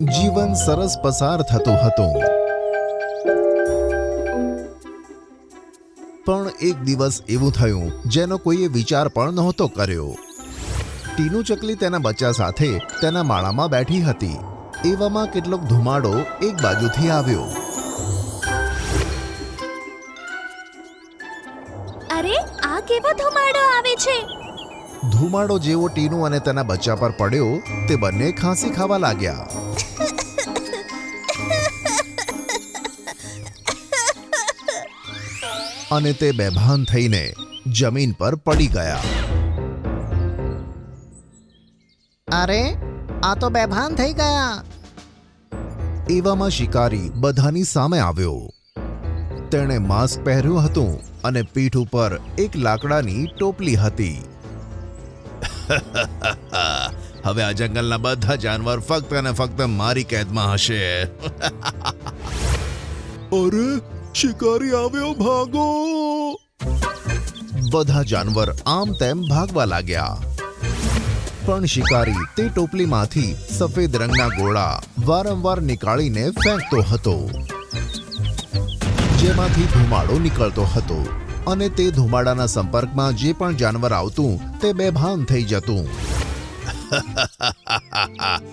જીવન સરસ પસાર થતું હતું. પણ એક દિવસ એવું થયું જેનો કોઈએ વિચાર પણ નહોતો કર્યો. ટીનુ ચકલી તેના બચ્ચા સાથે તેના માળામાં બેઠી હતી. એવામાં કેટલોક ધુમાડો એક બાજુથી આવ્યો. અરે આ કેવો ધુમાડો આવે છે? ધુમાડો જેવો ટીનુ અને તેના બચ્ચા પર પડ્યો તે બંને ખાંસી ખાવા લાગ્યા. અને તે બેભાન થઈને જમીન પર પડી ગયા. અરે આ તો બેભાન થઈ ગયા. એવામાં શિકારી બધાની સામે આવ્યો. તેણે માસ્ક પહેર્યું હતું અને પીઠ ઉપર એક લાકડાની ટોપલી હતી. હવે આ જંગલના બધા જાનવર ફક્ત અને ફક્ત મારી કેદમાં હશે. અરે શિકારી આવ્યો ભાગો. બધા જાનવર આમ તેમ ભાગવા લાગ્યા. પણ શિકારી તે ટોપલીમાંથી સફેદ રંગના ગોળા વારંવાર નીકાળીને ફેંકતો હતો. જેમાંથી ધુમાડો નીકળતો હતો અને તે ધુમાડાના સંપર્કમાં જે પણ જાનવર આવતું તે બેભાન થઈ જતું.